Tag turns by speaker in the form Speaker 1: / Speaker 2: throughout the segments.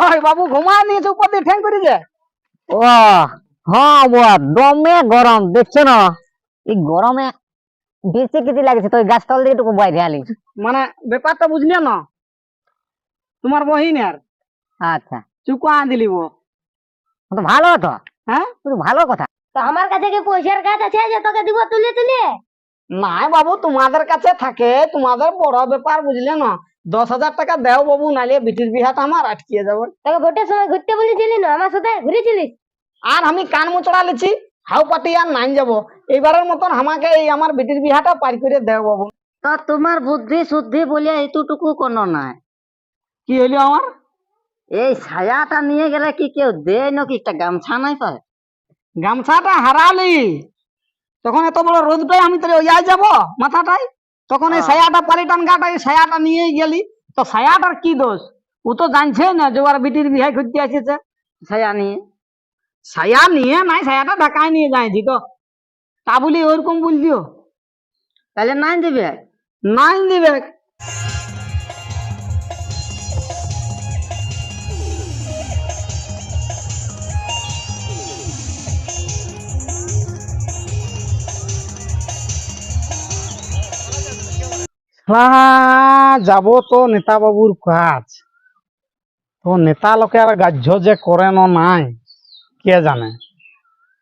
Speaker 1: হয় বাবু ঘুমা নিয়েছে উপর দিয়ে ঠ্যাং করে যে
Speaker 2: ও হ্যাঁ বুয়া দমে গরম দেখছ না? এই গরমে বেশি কিছু লাগছে তো বাইরে আলি
Speaker 1: মানে ব্যাপারটা বুঝলে না? তোমার বহিনের
Speaker 2: আচ্ছা।
Speaker 1: চুকা দিলিব
Speaker 2: তো ভালো তো
Speaker 1: হ্যাঁ?
Speaker 2: তো ভালো কথা।
Speaker 3: তো আমার কাছে কি পয়সার কাজ আছে যে তোকে দিব তুলে তুলে?
Speaker 1: নাই বাবু তোমাদের কাছে থাকে তোমাদের বড় ব্যাপার বুঝলে না? দশ হাজার টাকা দেও বাবু নালে বিটির বিহাটা আমার আটকিয়ে যাবে।
Speaker 3: তোকে ভোটের সময় ঘুরতে বলেছিলি না? আমার সাথে ঘুরেছিলিস
Speaker 1: আর আমি কান মুচড়া লিছি হাউ পাটি আর নাইন যাব। এইবারের মতন আমাকে এই আমার বিটির বিহাটা পার করে দেও বাবু।
Speaker 2: তো তোমার বুদ্ধি শুদ্ধি বলে এতটুকু কোনো নাই।
Speaker 1: কি হইল আমার?
Speaker 2: এই ছায়াটা নিয়ে গেলে কি কেউ দেয় নাকি? একটা গামছা নাই পায়।
Speaker 1: গামছাটা হারালি। তখন এত বড় রোদটাই আমি তাহলে ওই যাব মাথাটাই তখন এই সায়াটা পালিটান গাটা এই সায়াটা নিয়েই গেলি। তো সায়াটার কি দোষ? ও তো জানছে না যে ওর বিটির বিহাই ঘুরতে আসেছে।
Speaker 2: সায়া নিয়ে।
Speaker 1: সায়া নিয়ে নাই সায়াটা ঢাকায় নিয়ে যাইছি তো। তা বলি ওরকম বলছিও
Speaker 2: তাহলে নাই দেবে
Speaker 1: নাই দিবে যাব তো নেতা বাবুর কাজ। তো নেতা লোকে আর গাহ্য যে করে নাই, কে জানে?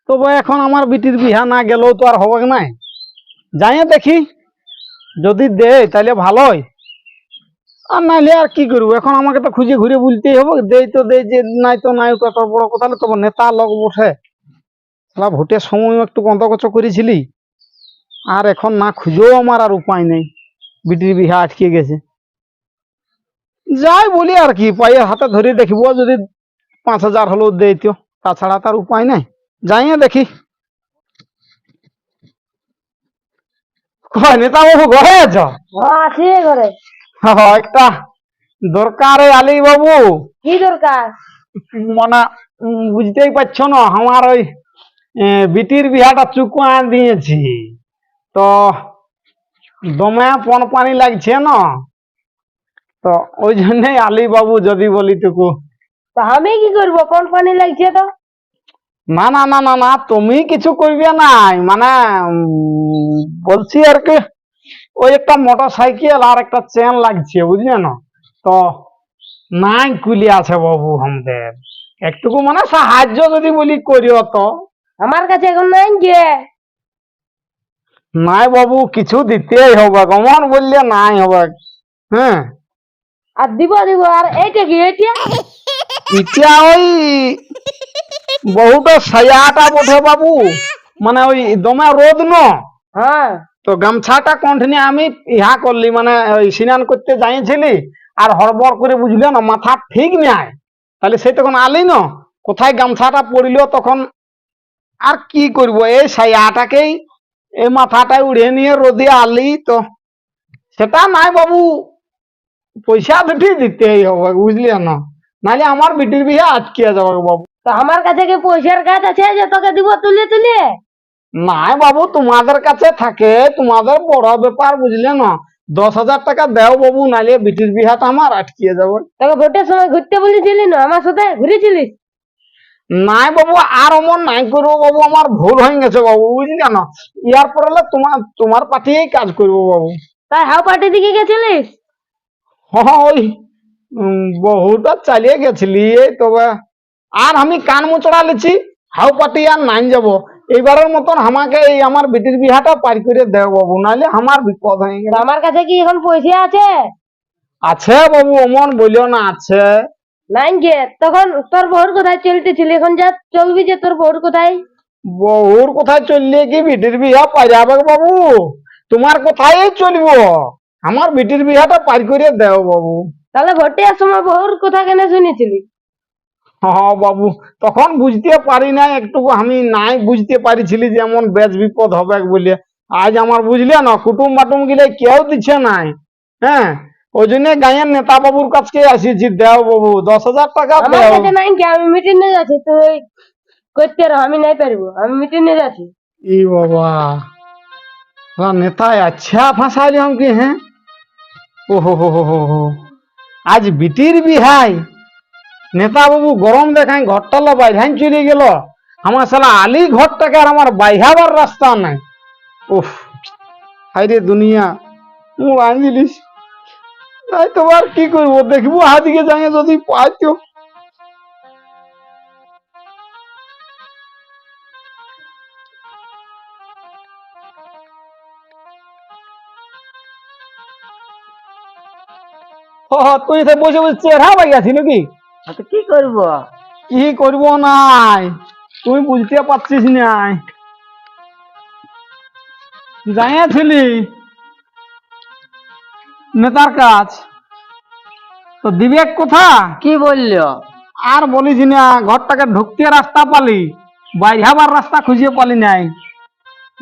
Speaker 1: তবে এখন আমার বিটির বিহা না গেলেও তো আর হবে নাই? যাই দেখি, যদি দেয় তাহলে ভালোই আর নাইলে আর কি করব? এখন আমাকে তো খুঁজে ঘুরে বলতেই হবে, দেই তো দেই, যে নাই তো নাই, কত বড় কথা তবে নেতা লোক বসে। ভোটের সময় একটু গন্তকচ করেছিলি। আর এখন না খুঁজেও আমার আর উপায় নেই। বিটির বিহা আটকে গেছে। যাই বলি আর কি পায়ের হাতে ধরে দেখব যদি পাঁচ হাজার হলেও দেই তো। তাছাড়া তার উপায় নাই। যাইয়ে দেখি। কয় নেতা বাবু ঘরে আছো?
Speaker 3: হ্যাঁ আছে ঘরে।
Speaker 1: হ, একটা দরকারে আলি বাবু।
Speaker 3: কি দরকার?
Speaker 1: মানে উম, বুঝতেই পারছ না আমার ওই এ, বিটির বিহাটা চুকুয়া দিয়েছি। তো দমে পন পানি লাগছে না? তো ওই জন্যই আলি বাবু যদি বলি টুকু।
Speaker 3: তো আমি কি করব? কোন পানি লাগছে তো।
Speaker 1: না না না না না তুমি কিছু করবে নাই। মানে বলছি আর কি ওই একটা মোটর সাইকেল আর একটা চেন লাগছে বুঝলে না? তো নাই কুলি আছে বাবু আমাদের একটুকু মানে সাহায্য যদি বলি করিও তো।
Speaker 3: আমার কাছে এখন নাই যে।
Speaker 1: নাই বাবু কিছু দিতেই হবে। কমন বললে নাই হবে। হ্যাঁ?
Speaker 3: আর দিব দিব আর এইটা কি এইটা?
Speaker 1: ইটা ওই বহুত সায়াটা বোধে বাবু। মানে ওই দমে রোদ ন?
Speaker 3: হ্যাঁ।
Speaker 1: তো গামছাটা কন্টিনি আমি ইহা করলি মানে ওই স্নান করতে যাইছিলি আর হড়বড় করে বুঝলে না মাথা ঠিক নাই। তাহলে সেই তখন আলি না? কোথায় গামছাটা পড়িল তখন আর কি করব? এই সায়াটাকেই এই মাথাটাই উড়ে নিয়ে রোদে আলি তো। সেটা নাই বাবু পয়সা দুটি দিতেই হবে বুঝলি না? নাহলে আমার বিটির বিয়ে আটকে যাবে বাবু।
Speaker 3: তো আমার কাছে কি পয়সার কাজ আছে যে তোকে দিব তুলে তুলে?
Speaker 1: নাই বাবু তোমাদের কাছে থাকে তোমাদের বড় ব্যাপার বুঝলে না? দশ হাজার টাকা দেও বাবু নালে বিটির বিহাটা আমার আটকিয়ে যাবে।
Speaker 3: তোকে ভোটের সময় ঘুরতে বলেছিলি না? আমার সাথে ঘুরেছিলিস?
Speaker 1: নাই বাবু আর অমন নাই করব বাবু আমার ভুল হয়ে গেছে বাবু বুঝলি না? ইয়ার পরে তোমার তোমার পাঠিয়েই কাজ করব বাবু।
Speaker 3: তাই হাও পার্টি দিকে গেছিলিস
Speaker 1: হ্যাঁ ওই বহুটা চালিয়ে গেছিলি এই তবে। আর আমি কান মুচড়া লিছি হাউ পাটি আর নাই যাব। এইবারের মতন আমাকে এই আমার বিটির বিহাটা পার করে দেও বাবু নাহলে আমার বিপদ হয়ে। গেল
Speaker 3: আমার কাছে কি এখন পয়সা আছে?
Speaker 1: আছে বাবু অমন বলিও না আছে।
Speaker 3: নাই যে তখন তোর বউর কোথায় চলতেছিল এখন যা চলবি যে তোর বউর কোথায়
Speaker 1: বহুর কোথায় চললে কি বিটির বিহা পাইরাবে বাবু? তোমার কোথায় চলবো। আমার বিটির বিহাটা পার করে দেও বাবু।
Speaker 3: তাহলে ভোটের সময় বউর কথা কেন শুনেছিলি?
Speaker 1: হ্যাঁ বাবু তখন বুঝতে পারি না একটু আমি নাই বুঝতে পারিছিলি যে এমন বেশ বিপদ হবে বলে আজ আমার বুঝলে না কুটুম বাটুম গিলে কেউ দিচ্ছে নাই হ্যাঁ? ওই জন্য গায়ের নেতা বাবুর কাছে আসিছি দেও বাবু দশ হাজার টাকা দেও।
Speaker 3: নাই আমি মিটিং এ যাচ্ছি তুই করতে আমি নাই পারব আমি মিটিং এ যাচ্ছি।
Speaker 1: ই বাবা নেতা আচ্ছা ফাঁসাইলি আমাকে হ্যাঁ? ও হো হো হো হো আজ বিটির বিহাই নেতা বাবু গরম দেখাই ঘরটা লো বাইধান চলে গেল। আমার সালা আলি ঘরটাকে আর আমার বাইহাবার রাস্তা নাই। উফ হাই রে দুনিয়া মু আনজিলিস তাই তোমার কি করব? দেখব হাদিকে যাই যদি পাইতো। তুই বসে বসে চেহারা পাইয়াছি নাকি?
Speaker 4: কি করব?
Speaker 1: কি করব নাই? তুই বুঝতে পারছিস নাই। যাইয়াছিলি নেতার কাজ। তো দিবেক কোথা?
Speaker 4: কি বলল?
Speaker 1: আর বলিস না ঘরটাকে ঢুকতে রাস্তা পালি বাইহাবার রাস্তা খুঁজে পালি নাই।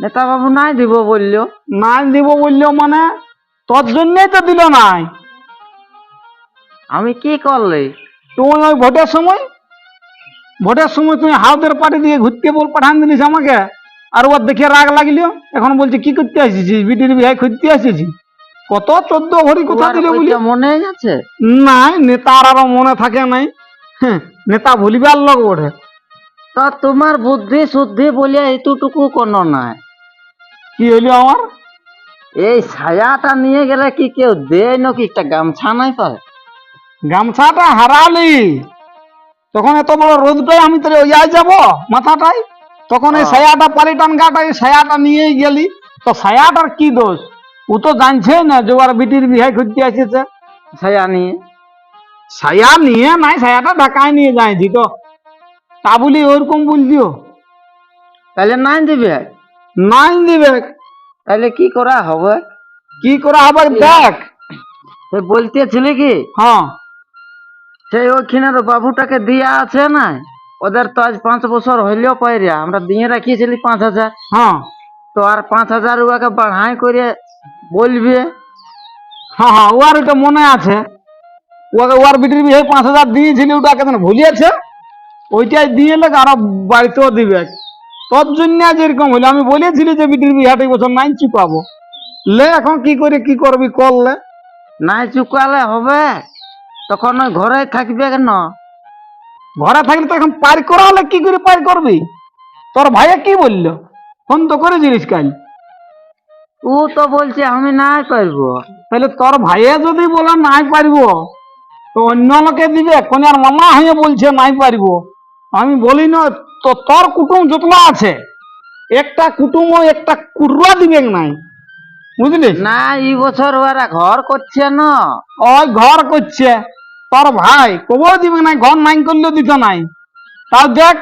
Speaker 4: নেতা বাবু নাই দিব বলল?
Speaker 1: নাই দিব বললেও মানে তোর জন্যই তো দিল নাই।
Speaker 4: আমি কি করলে?
Speaker 1: তুই ওই ভোটের সময় ভোটের সময় তুই হাউদের পার্টি দিয়ে ঘুরতে বল পাঠান দিলিস আমাকে আর ওর দেখে রাগ লাগল। এখন বলছে কি করতে আসিস বিটির বিহাই খুঁজতে আসিস কত? চোদ্দ ভরি কথা দিল বলি।
Speaker 4: মনে আছে?
Speaker 1: নাই নেতার আরও মনে থাকে নাই। নেতা ভুলিবার লোক ওঠে।
Speaker 4: তা তোমার বুদ্ধি শুদ্ধি বলিয়া এতটুকু কোনো নাই।
Speaker 1: কি হইল আমার?
Speaker 4: এই ছায়াটা নিয়ে গেলে কি কেউ দেয় নাকি? একটা গামছা নাই পারে
Speaker 1: গামছাটা হারালি। তখন এত বড় রোদটাই আমি তোর ওই যাব মাথাটাই তখন এই
Speaker 4: হ্যাঁ।
Speaker 1: ছায়াটা পালিটান গাটা এই ছায়াটা নিয়েই গেলি। তো ছায়াটার কি দোষ? ও তো জানছে না যে ওর বিটির বিহাই খুঁজতে আসেছে
Speaker 4: ছায়া নিয়ে।
Speaker 1: ছায়া নিয়ে নাই ছায়াটা ঢাকায় নিয়ে যাইছি তো। তা বলি ওরকম বলছিও
Speaker 4: তাহলে নাই দিবে?
Speaker 1: নাই দিবে।
Speaker 4: তাহলে কি করা হবে?
Speaker 1: কি করা হবে দেখ।
Speaker 4: সে বলতেছিলে কি?
Speaker 1: হ্যাঁ।
Speaker 4: সেই ওইখানের বাবুটাকে দিয়া আছে না? ওদের তো আজ পাঁচ বছর হইলেও পাইরা আমরা দিয়ে রাখিয়েছিলি পাঁচ হাজার।
Speaker 1: হ্যাঁ।
Speaker 4: তো আর পাঁচ হাজার ওকে বাড়াই করে বলবে?
Speaker 1: হ্যাঁ হ্যাঁ ওর ওটা মনে আছে। ওকে ওর বিটির বিয়ে পাঁচ হাজার দিয়েছিল ওটা কেন ভুলিয়েছে? ওইটাই দিয়ে এলে আরও বাড়িতেও দিবে। তোর জন্য আজ এরকম হইল আমি বলেছিলি যে বিটির বিহাটা বছর নাইন চুকাবো লে এখন কি করে কি করবি করলে
Speaker 4: নাই চুকালে হবে? তখন ওই ঘরে থাকবে কেন?
Speaker 1: ঘরে থাকলে তো এখন পার করা হলে কি করে পার করবি? তোর ভাইয়া কি বলল? ফোন তো করেছিলিস কাল।
Speaker 4: ও তো বলছে আমি নাই পারব।
Speaker 1: তাহলে তোর ভাইয়া যদি বলে নাই পারব তো অন্য লোকে দিবে। কন্যার মামা হয়ে বলছে নাই পারব। আমি বলি না তো তোর কুটুম যতলা আছে। একটা কুটুম ও একটা কুড়া দিবে নাই। বুঝলি?
Speaker 4: না এই বছর ওরা ঘর করছে না।
Speaker 1: ওই ঘর করছে। তোর ভাই কবও দিবে নাই ঘর নাই করলেও দিত নাই। তাও দেখ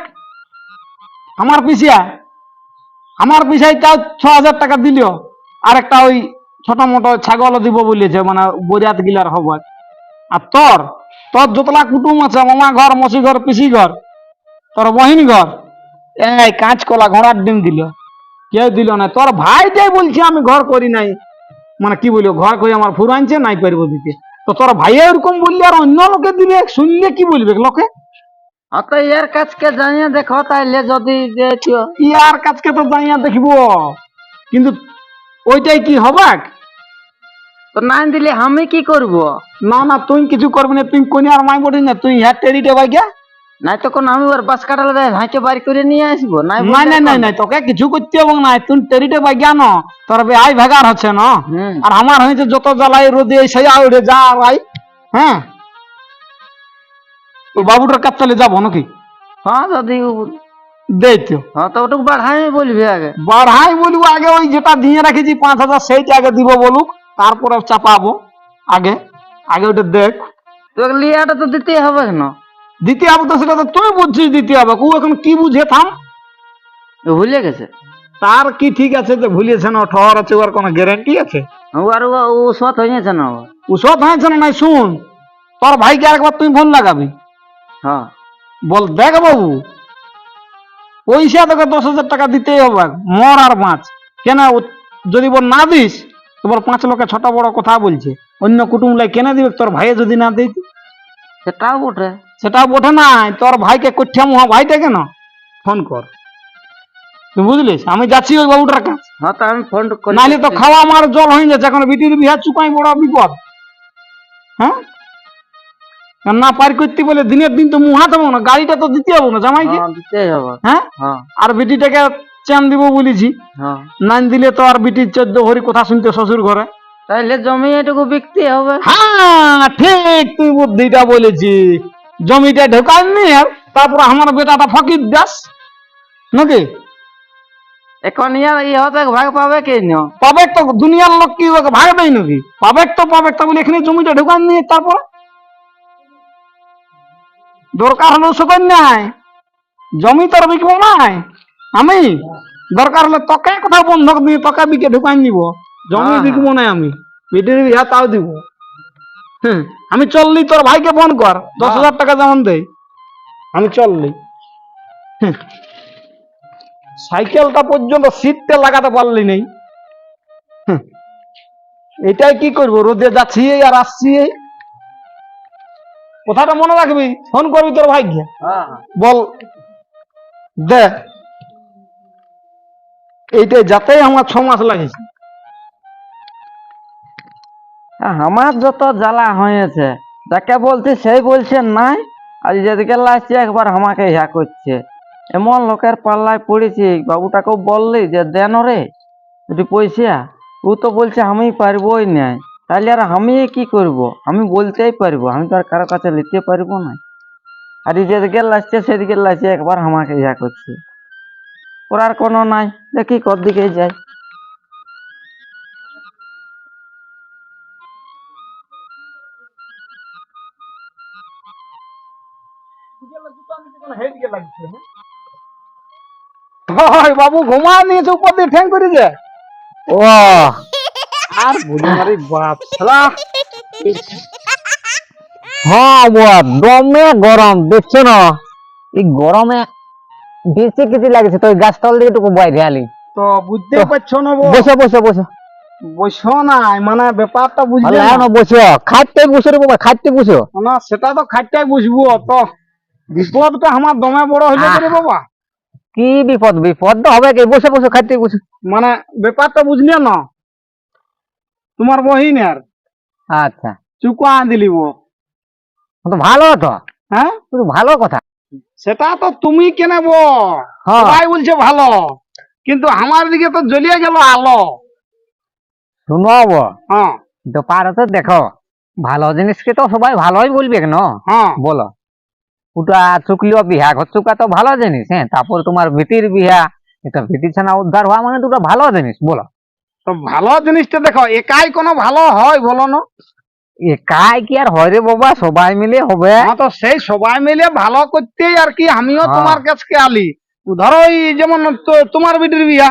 Speaker 1: আমার পিছিয়া আমার পিছাই তাও ছ হাজার টাকা দিল। আর একটা ওই ছোট মোটো ছাগলও দিব বলেছে মানে বরিয়াত গিলার হবে আর তোর তোর যতলা কুটুম আছে মামা ঘর মসি ঘর পিসি ঘর তোর বহিন ঘর এই কাঁচ কলা ঘোড়ার ডিম দিল। কেউ দিল না। তোর ভাই যাই বলছে আমি ঘর করি নাই। মানে কি বলব ঘর করে আমার ফুরাইছে নাই পারব দিতে। তো তোর ভাই এরকম বললে আর অন্য লোকে দিবে শুনলে কি বলবে লোকে?
Speaker 4: অত এর কাছকে জানিয়ে দেখো তাইলে যদি
Speaker 1: ইয়ার কাছকে তো দাঁড়িয়ে দেখব। কিন্তু ওইটাই কি হবে
Speaker 4: তো নাই দিলে আমি কি করব?
Speaker 1: না না তুই কিছু করবি না তুই কোনি আর মাই বলি না তুই হ্যাঁ টেরিটে বাইকে
Speaker 4: নাই তখন আমি ওর বাস কাটালে দেয় হাঁকে বাড়ি করে নিয়ে আসব। নাই
Speaker 1: নাই
Speaker 4: এখন-
Speaker 1: নাই তোকে কিছু করতে হবে না তুই টেরিটে বাইকে আনো তোর আই ভেগার হচ্ছে না। আর আমার হয়েছে যত জ্বালাই রোদে সেই উঠে যা আই হ্যাঁ? ওই বাবুটার কাছ চলে যাব নাকি?
Speaker 4: হ্যাঁ যদি ও-
Speaker 1: দেই
Speaker 4: হ্যাঁ তো ওটুকু বাড়াই বলবি আগে।
Speaker 1: বাড়াই বলব আগে ওই যেটা দিয়ে রেখেছি পাঁচ হাজার সেইটা আগে দিব বলুক তারপরে চাপাবো আগে। আগে ওটা দেখ।
Speaker 4: তো লিয়াটা তো দিতেই হবে না
Speaker 1: দিতে হবে তো সেটা তো তুই বুঝছিস দিতে হবে। ও এখন কি বুঝে থাম।
Speaker 4: ভুলে গেছে?
Speaker 1: তার কি ঠিক আছে যে ভুলিয়েছে না ঠহর আছে ওর কোনো গ্যারান্টি আছে?
Speaker 4: ও আর ও সৎ হয়ে গেছে না ও।
Speaker 1: উসত হয়েছে না নাই শুন। তোর ভাইকে আরেকবার তুই ফোন লাগাবি।
Speaker 4: হ্যাঁ।
Speaker 1: বল দেখ বাবু। পয়সা তোকে দশ হাজার টাকা দিতেই হবে মর আর মাছ কেন যদি বল না দিস তোমার পাঁচ লোকে ছোট বড় কথা বলছে। অন্য কুটুম লাই কেন দিবে? তোর ভাইয়ে যদি না দিত।
Speaker 4: সেটাও বটে।
Speaker 1: সেটাও বটে নাই তোর ভাইকে কঠিয়া মুহা ভাইটা কেন? ফোন কর। তুই বুঝলিস? আমি যাচ্ছি ওই বাবুটার কাছে।
Speaker 4: হ্যাঁ তো আমি ফোন করি
Speaker 1: নাহলে তো খাওয়া আমার জল হয়ে যাচ্ছে এখন বিটির বিহার চুকাই বড় বিপদ। হ্যাঁ? না পার করতে বলে দিনের দিন তো মুহা দেবো না গাড়িটা তো দিতে হবে না জামাইকে।
Speaker 4: হ্যাঁ দিতেই হবে।
Speaker 1: হ্যাঁ?
Speaker 4: হ্যাঁ।
Speaker 1: আর বিটিটাকে চান দিব বলেছি।
Speaker 4: হ্যাঁ।
Speaker 1: নাইন দিলে তো আর বিটির চোদ্দ ভরি কথা শুনতে শ্বশুর ঘরে।
Speaker 4: তাইলে জমি এটুকু বিকতে হবে।
Speaker 1: হ্যাঁ ঠিক তুই বুদ্ধিটা বলেছি। জমিটা ঢোকাননি আর তারপর আমার বেটাটা ফকির দাস। নাকি?
Speaker 4: এখন ইয়ার ইহতে ভাগ পাবে কে নিও
Speaker 1: পাবে তো দুনিয়ার লোক কি ভাগ দেয় নাকি? পাবে তো পাবে তো বলে এখানে জমিটা ঢোকান নিয়ে তারপর? দরকার হলো নাই জমি তোর বিকবো নাই। আমি দরকার হলে তোকে কোথাও বন্ধক দিয়ে তোকে বিকে ঢুকান নিব জমি
Speaker 4: হ্যাঁ।
Speaker 1: বিকবো নাই আমি বিটির বিহা তাও দিব। হ্যাঁ, আমি চললি তোর ভাইকে ফোন কর দশ হাজার টাকা যেমন দেয় আমি চললি। হ্যাঁ। সাইকেলটা পর্যন্ত সিটটা লাগাতে পারলি নেই। এটাই কি করব? রোদে যাচ্ছি আর আসছি। কথাটা মনে রাখবি? ফোন করবি তোর ভাইকে।
Speaker 4: হ্যাঁ।
Speaker 1: বল। দে। এইটা যাতে আমার ছ মাস লাগেছে।
Speaker 4: আমার যত জ্বালা হয়েছে যাকে বলছি সেই বলছে নাই আর যেদিকে লাগছে একবার আমাকে ইয়া করছে। এমন লোকের পাল্লায় পড়েছি বাবুটাকেও বললি যে দেন রে যদি পয়সা। ও তো বলছে আমি পারবোই নাই। তাহলে আর আমি কি করব? আমি বলতেই পারব আমি তো আর কারও কাছে নিতে পারব না। আর যেদিকে লাগছে সেদিকে লাগছে একবার আমাকে ইয়া করছে। করার কোনো নাই দেখি কর দিকে যাই।
Speaker 1: বাবু ঘুমা নিয়েছে দিয়ে ঠ্যাং করে যে
Speaker 2: ও
Speaker 1: আর বলি আরে বাপ শালা।
Speaker 2: হ্যাঁ বুয়া দমে গরম দেখছ না? এই গরমে বেশি কিছু লাগছে তো দিকে একটু বাইরে আলি।
Speaker 1: তো বুঝতে পারছ না
Speaker 2: বসো বসো বসো।
Speaker 1: বসো নাই মানে ব্যাপারটা বুঝলে না।
Speaker 2: না বসো। রে বাবা বসো।
Speaker 1: না সেটা তো খাইটাই বুঝব তো। বিপদটা আমার দমে বড়
Speaker 2: আহ।
Speaker 1: রে বাবা।
Speaker 2: কি বিপদ? বিপদ তো হবে কি? বসে বসে খাইতে বসো।
Speaker 1: মানে ব্যাপারটা বুঝলে না? তোমার বহিনের
Speaker 2: আচ্ছা।
Speaker 1: চুকা দিলিব
Speaker 2: তো ভালো তো
Speaker 1: হ্যাঁ?
Speaker 2: ভালো কথা।
Speaker 1: সেটা তো তুমি কেনে বো।
Speaker 2: হ্যাঁ।
Speaker 1: সবাই বলছে ভালো। কিন্তু আমার দিকে তো জ্বলিয়ে গেল আলো।
Speaker 2: শুনো
Speaker 1: হ্যাঁ।
Speaker 2: ব্যাপার তো দেখো। ভালো জিনিসকে তো সবাই ভালোই বলবে কেন?
Speaker 1: হ্যাঁ।
Speaker 2: বলো। ওটা চুকলিও বিহা ঘর চুকা তো ভালো জিনিস হ্যাঁ? তারপর তোমার ভিটির বিহা। এটা ভিটি ছানা উদ্ধার হওয়া মানে দুটো ভালো জিনিস বলো।
Speaker 1: তো ভালো জিনিসটা দেখো একাই কোনো ভালো হয় বলো না?
Speaker 2: একাই কি আর হয় রে বাবা সবাই মিলে হবে।
Speaker 1: হ্যাঁ তো সেই সবাই মিলে ভালো করতেই আর কি আমিও
Speaker 2: হ্যাঁ।
Speaker 1: তোমার কাছকে আলি। ধরো এই যেমন তোমার বিটির বিয়া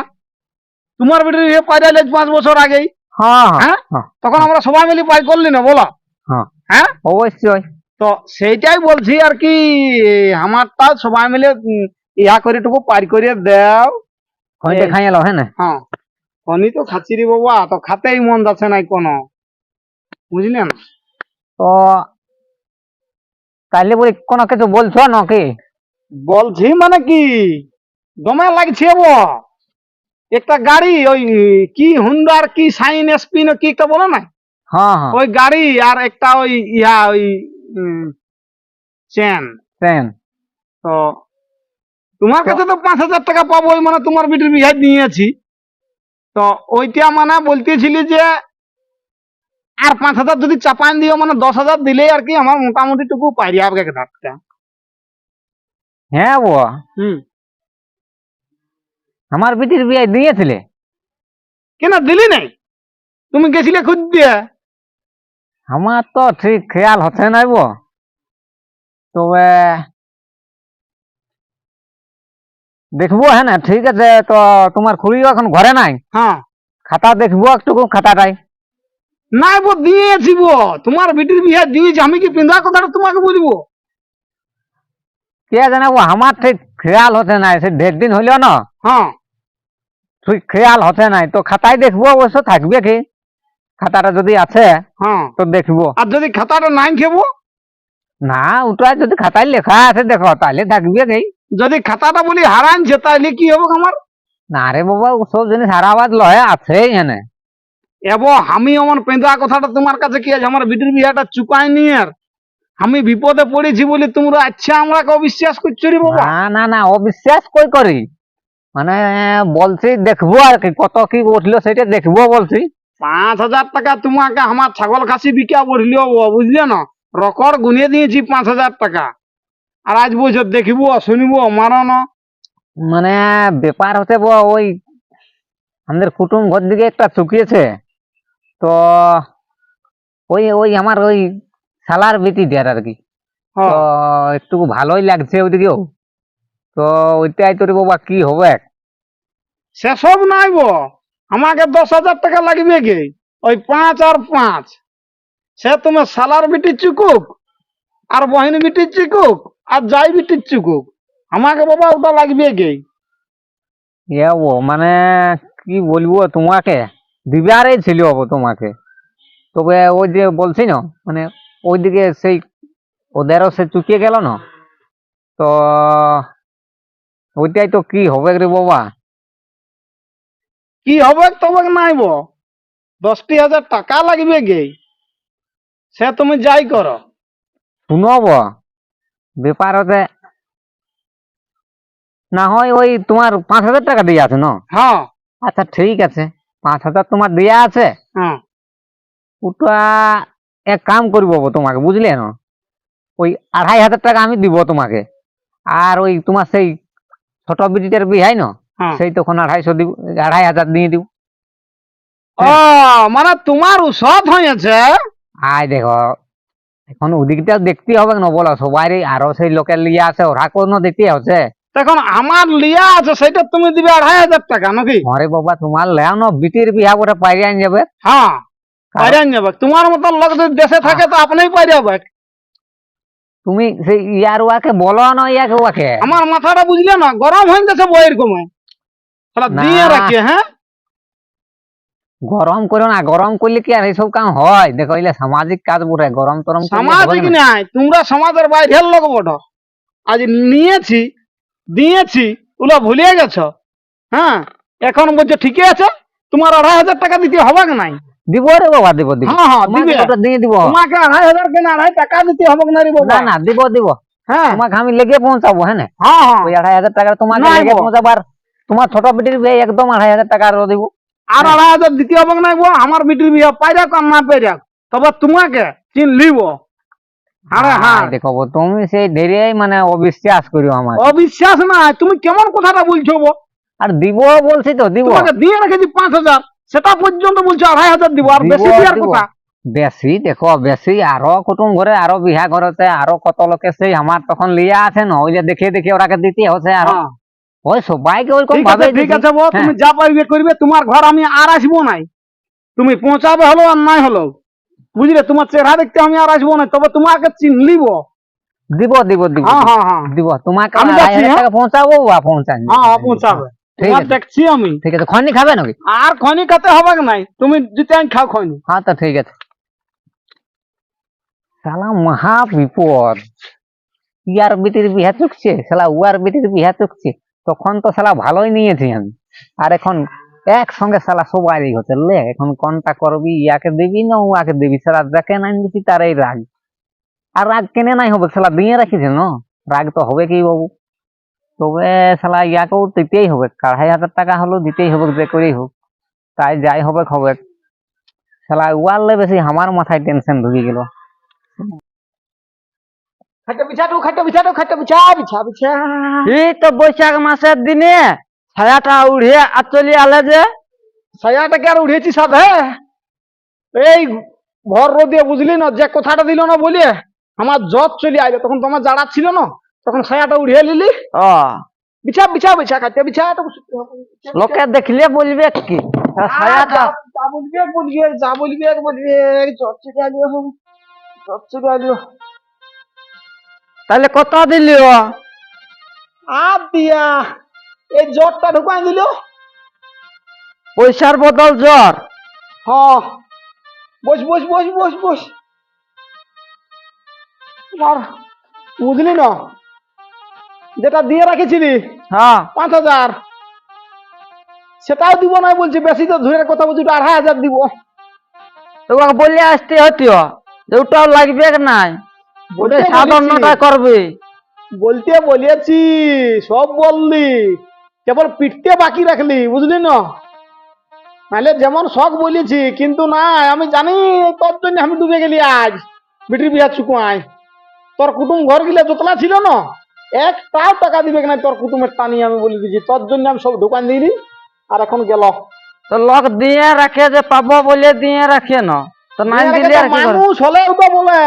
Speaker 1: তোমার বিটির বিয়ে পাইলে পাঁচ বছর আগেই।
Speaker 2: হ্যাঁ হ্যাঁ
Speaker 1: তখন আমরা সবাই মিলে পাই করলি না বলো।
Speaker 2: হ্যাঁ। অবশ্যই।
Speaker 1: তো সেইটাই বলছি আর কি আমারটা সবাই মিলে ইহা করে টুকু পার করে দেও।
Speaker 2: হইতে খাই এলো হ্যাঁ না?
Speaker 1: হ্যাঁ। আমি তো খাচ্ছি রে বাবা তো খাতেই মন যাচ্ছে নাই কোনো বুঝলেন
Speaker 2: তো তাইলে বলি কোনো কিছু বলছো নাকি?
Speaker 1: বলছি মানে কি? দমে লাগছে বো একটা গাড়ি ওই কি হুন্ডার কি সাইন এসপি না কি একটা বলো না?
Speaker 2: হ্যাঁ হ্যাঁ।
Speaker 1: ওই গাড়ি আর একটা ওই ইহা ওই চেন
Speaker 2: চেন
Speaker 1: তো তোমার কাছে তো পাঁচ হাজার টাকা পাবো ওই মানে তোমার বিটির বিহার নিয়েছি তো ওইটা মানে বলতেছিলি যে আর পাঁচ হাজার যদি চাপান দিও মানে দশ হাজার দিলেই আর কি আমার মোটামুটি টুকু পাইরি হবে ধারটা
Speaker 2: হ্যাঁ বো
Speaker 1: হুম।
Speaker 2: আমার বিটির বিয়ে দিয়েছিলে?
Speaker 1: কেন দিলি নাই? তুমি গেছিলে খুঁজ দিয়ে?
Speaker 2: আমার তো ঠিক খেয়াল হচ্ছে নাই বো তবে দেখব হ্যাঁ না? ঠিক আছে তো তোমার খুড়িও এখন ঘরে নাই?
Speaker 1: হ্যাঁ।
Speaker 2: খাতা দেখব একটু খাতাটাই
Speaker 1: নাই বো দিয়েছি বো তোমার বিটির বিয়ে দিয়েছি আমি কি পিন্ধা কথাটা তোমাকে বলব?
Speaker 2: কে জানে ও আমার ঠিক খেয়াল হচ্ছে নাই সে দেড় দিন হইল না।
Speaker 1: হ্যাঁ।
Speaker 2: ঠিক খেয়াল হচ্ছে নাই তো খাতায় দেখব অবশ্য থাকবে কি? খাতাটা যদি আছে
Speaker 1: হ্যাঁ।
Speaker 2: তো দেখব।
Speaker 1: আর যদি খাতাটা নাই খেবো?
Speaker 2: না ওটা যদি খাতায় লেখা আছে দেখো তাহলে থাকবে কি?
Speaker 1: যদি খাতাটা বলি হারাইছে তাহলে কি হবে আমার
Speaker 2: না রে বাবা সব জিনিস হারাবাদ লহে আছে এনে।
Speaker 1: এব আমি আমার পেঁদা কথাটা তোমার কাছে কি আছে? আমার বিটির বিয়াটা চুকাই নি আর। আমি বিপদে পড়েছি বলে তোমরা আচ্ছা আমরাকে অবিশ্বাস করছ রে বাবা?
Speaker 2: না না না অবিশ্বাস কই করি? মানে বলছি দেখব আর কি কত কি উঠল সেটা দেখব বলছি।
Speaker 1: পাঁচ হাজার টাকা তোমাকে আমার ছাগল খাসি বিকা বললিও বুঝলে না? রকর গুনিয়ে দিয়েছি পাঁচ হাজার টাকা। আর আজ বলছো দেখিব শুনিব মারো না।
Speaker 2: মানে ব্যাপার বো ওই আমাদের কুটুম ঘর দিকে একটা চুকিয়েছে। তো ওই ওই আমার ওই শালার বেটি দেয়ার আর কি। তো একটু ভালোই লাগছে ওইদিকেও। তো ওইটাই তোর বাবা কি হবে?
Speaker 1: সেসব নাই গো আমাকে দশ হাজার টাকা লাগবে কি? ওই পাঁচ আর পাঁচ। সে তোমার সালার বিটির চুকুক আর বহিনী বিটির চুকুক। আর যাই বিটির চুকুক আমাকে বাবা ওটা লাগবে গে।
Speaker 2: ইয়ে ও মানে কি বলব তোমাকে? দিবারই ছিল বাবু তোমাকে। তবে ওই যে বলছি না মানে ওইদিকে সেই ওদেরও সে চুকিয়ে গেল না। তো ওইটাই তো কি হবে রে বাবা?
Speaker 1: কি হবে তবে নাই বো। দশটি হাজার টাকা লাগবে গে। সে তুমি যাই করো।
Speaker 2: শুনো শুনব ব্যাপার হচ্ছে না হয় ওই তোমার পাঁচ হাজার টাকা দিয়ে আছে না?
Speaker 1: হ্যাঁ।
Speaker 2: আচ্ছা ঠিক আছে। পাঁচ হাজার তোমার দেয়া আছে?
Speaker 1: হ্যাঁ।
Speaker 2: ওটা এক কাম করব বাবু তোমাকে বুঝলে না? ওই আড়াই হাজার টাকা আমি দিব তোমাকে। আর ওই তোমার সেই ছোট বিটিটার বিহাই না?
Speaker 1: হ্যাঁ।
Speaker 2: সেই তখন আড়াইশো দিব আড়াই হাজার দিয়ে দিব।
Speaker 1: ও মানে তোমার উসত হয়েছে?
Speaker 2: আয় দেখো এখন ওদিকটা দেখতে হবে না বলো সবাই আরও সেই লোকের লিয়ে আছে ওরা কোনো দেখতে হচ্ছে।
Speaker 1: এখন আমার লিয়া আছে সেটা তুমি দিবে আড়াই হাজার টাকা নাকি?
Speaker 2: ঘরে বাবা তোমার লেও না বিটির বিহা করে পাইরে আন যাবে।
Speaker 1: হ্যাঁ পাইরান যাবে। তোমার মতন লোক যদি দেশে থাকে তো আপনিই পাই যাবে
Speaker 2: তুমি সেই ইয়ার ওয়াকে বলো না ইয়াকে ওয়াকে?
Speaker 1: আমার মাথাটা বুঝলে না গরম হয়ে গেছে বইয়ের কমে তাহলে দিয়ে রাখি হ্যাঁ?
Speaker 2: গরম করো না গরম করলে কি আর এইসব কাম হয়? দেখো এলে সামাজিক কাজ বটে গরম টরম
Speaker 1: সামাজিক নাই তোমরা সমাজের বাইরের লোক বটো আজ নিয়েছি দিয়েছি ওগুলো ভুলিয়ে গেছ। হ্যাঁ এখন বলছো ঠিকই আছে তোমার আড়াই হাজার টাকা দিতে হবে নাই?
Speaker 2: দিব রে বাবা দিব দিব।
Speaker 1: হ্যাঁ হ্যাঁ দিবে।
Speaker 2: ওটা দিয়ে দিব?
Speaker 1: তোমাকে আড়াই হাজার কেন আড়াই টাকা দিতে হবে না রে
Speaker 2: না
Speaker 1: বাবা?
Speaker 2: না দিব দিব।
Speaker 1: হ্যাঁ।
Speaker 2: তোমাকে আমি লেগে পৌঁছাবো হ্যাঁ না?
Speaker 1: হ্যাঁ হ্যাঁ।
Speaker 2: ওই আড়াই হাজার টাকা তোমাকে লেগে পৌঁছাবার। তোমার ছোট বেটির একদম আড়াই হাজার টাকা আরও দিব।
Speaker 1: আর আড়াই হাজার দিতে হবে না আমার বিটির বিয়ে পাইরাক আর না পাইরাক তবে তোমাকে চিন লিব। আরে হ্যাঁ।
Speaker 2: দেখো তুমি সেই ঢেরে মানে অবিশ্বাস করিও আমার
Speaker 1: অবিশ্বাস না তুমি কেমন কথাটা বলছো গো
Speaker 2: আর দিব বলছি তো দিব।
Speaker 1: তোমাকে দিয়ে রেখেছি পাঁচ হাজার সেটা পর্যন্ত বলছো আড়াই হাজার দিব আর বেশি দেওয়ার কথা।
Speaker 2: বেশি দেখো বেশি আরও কুটুম ঘরে আরও বিহা ঘরেতে আরও কত লোকে সেই আমার তখন লিয়া আছে না ওই যে দেখে দেখে ওরাকে দিতে হচ্ছে আর।
Speaker 1: হ্যাঁ,
Speaker 2: ওই সবাইকে ওইরকম
Speaker 1: ঠিক
Speaker 2: ভাবে
Speaker 1: আছে ঠিক আছে বো তুমি যা পারবে করবে তোমার ঘর আমি আর আসব নাই। তুমি পৌঁছাবে হলো আর নাই হলো। বুঝলে? তোমার চেহারা দেখতে আমি আর আসব না তবে তোমাকে চিনলিব
Speaker 2: দিব দিব দিব
Speaker 1: হ্যাঁ হ্যাঁ হ্যাঁ।
Speaker 2: দিব। তোমাকে
Speaker 1: আমি
Speaker 2: আড়াই
Speaker 1: যাচ্ছি,
Speaker 2: হাজার
Speaker 1: হ্যাঁ?
Speaker 2: টাকা পৌঁছাবো বা পৌঁছান
Speaker 1: হ্যাঁ হ্যাঁ পৌঁছাবে।
Speaker 2: ঠিক
Speaker 1: তোমার
Speaker 2: আছে।
Speaker 1: দেখছি আমি।
Speaker 2: ঠিক আছে। খনি খাবে নাকি?
Speaker 1: আর খনি খাতে হবে নাই? তুমি যদি আমি খাও খনি।
Speaker 2: হ্যাঁ তো ঠিক আছে। মহা বিপদ ইয়ার বিটির বিহা চুকছে শালা উয়ার বিটির বিহা চুকছে। তখন তো শালা ভালোই নিয়েছি আমি আর এখন একসঙ্গে শালা সবাই হচ্ছে, লে, এখন কোনটা করবি, ইয়াকে দিবি না উয়াকে দিবি? শালা যাকে নাই দিবি তার এই রাগ। আর রাগ কেনে নাই হবে, শালা দিয়ে রাখিছে, না? রাগ তো হবে কি বাবু? তবে শালা ইয়াকেও দিতেই হবে, আড়াই হাজার টাকা হলেও দিতেই হবে, যে করেই হোক। তাই যাই হবে হবে শালা উয়ারলে বেশি আমার মাথায় টেনশন ঢুকে গেল।
Speaker 1: খাটে বিছা বিছা বিছা
Speaker 4: এই তো বৈশাখ মাসের দিনে ছায়াটা উড়িয়ে আর চলে আলে যে।
Speaker 1: ছায়াটাকে আর সাথে এই ভর রোদে বুঝলি না যে কথাটা দিল না বলে আমার জ্বর চলে আইলো। তখন তোমার জাড়া ছিল না তখন ছায়াটা উড়িয়ে নিলি। বিছা বিছা বিছা খাটে বিছা তো
Speaker 4: লোকে দেখলে বলবে কি? ছায়াটা
Speaker 1: যা বলবে বলবে যা বলবে বলবে জ্বর চলে আইলো জ্বর চলে আইলো।
Speaker 4: তাহলে কত দিলি
Speaker 1: আর দিয়া এই জ্বরটা ঢুকাই দিল।
Speaker 4: পয়সার বদল জ্বর।
Speaker 1: হ্যাঁ বস বস বস বস বস। আর বুঝলি না? যেটা দিয়ে রাখেছিলি
Speaker 4: হ্যাঁ।
Speaker 1: পাঁচ হাজার। সেটাও দিব না বলছি বেশি তো ধরে কথা বলছি আড়াই হাজার দিব।
Speaker 4: তোমাকে বলে আসতে হতিও যে ওটাও লাগবে নাই? সাধারণটা। করবে।
Speaker 1: বলতে বলেছি সব বললি। কেবল পিটতে বাকি রাখলি বুঝলি না? নাহলে যেমন শখ বলেছি কিন্তু না আমি জানি তোর জন্য আমি ডুবে গেলি আজ বিটির বিয়া চুকুয়াই তোর কুটুম ঘর গিলে যতলা ছিল না? একটাও টাকা দিবে না তোর কুটুমের টানি আমি বলে দিয়েছি। তোর জন্য আমি সব দোকান দিলি আর এখন গেল।
Speaker 4: তো লোক দিয়ে রাখে যে পাবো বলে দিয়ে রাখে না? তো নাই দিলে?
Speaker 1: মানুষ হলে ওটা বলে।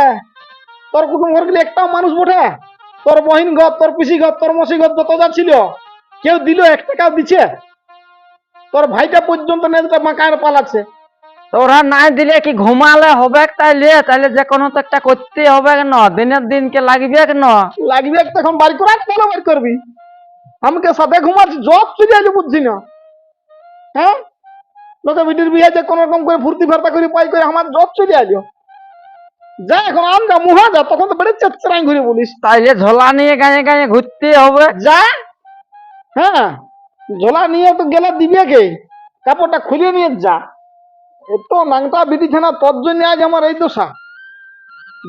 Speaker 1: তোর কুটুম ঘর গেলে একটাও মানুষ বটে। তোর বহিন ঘর তোর পিসি ঘর তোর মসি ঘর যত যা ছিল কেউ দিল এক টাকাও দিচ্ছে তোর ভাইটা পর্যন্ত নেজটা মাকায় পালাচ্ছে
Speaker 4: তো ওরা নাই দিলে কি ঘুমালে হবে তাইলে? তাইলে যে কোনো তো একটা করতে হবে না দিনের দিনকে লাগবে না
Speaker 1: লাগবে তখন বাড়ি করে কেন বাড়ি করবি? আমাকে সাথে ঘুমাচ্ছি জব চলে আছে বুঝছি না। হ্যাঁ? লোকে বিটির বিয়ে যে কোনো রকম করে ফুর্তি ফার্তা করে পাই করে আমার জব চলে আছো যা এখন মুহা যা তখন তো বেড়ে চেচ্ছরাই ঘুরে বলিস।
Speaker 4: তাইলে ঝোলা নিয়ে গায়ে গায়ে ঘুরতে হবে।
Speaker 1: যা হ্যাঁ ঝোলা নিয়ে তো গেলে দিবে কে? কাপড়টা খুলে নিয়ে যা। এত নাংটা বিটিছে না তোর জন্য আজ আমার এই দশা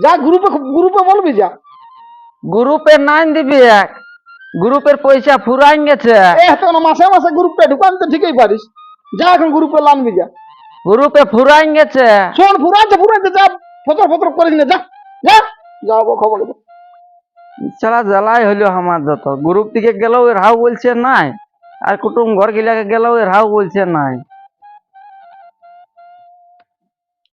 Speaker 1: যা গ্রুপে গ্রুপে বলবি যা।
Speaker 4: গ্রুপে নাই দিবি এক। গ্রুপের পয়সা ফুরাই গেছে।
Speaker 1: এ তো না মাসে মাসে গ্রুপে ঢুকান তো ঠিকই পারিস। যা এখন গ্রুপে লানবি যা।
Speaker 4: গ্রুপে ফুরাই গেছে।
Speaker 1: শোন ফুরাইছে ফুরাইছে যা। ফতর ফতর করিস না, যা যা। যাব খবর দেবো
Speaker 4: জ্বালাই হইল আমার যত। গ্রুপ থেকে গেলেও এর হাউ বলছে নাই। আর কুটুম ঘর গিলাকে গেলেও এর হাও বলছে নাই।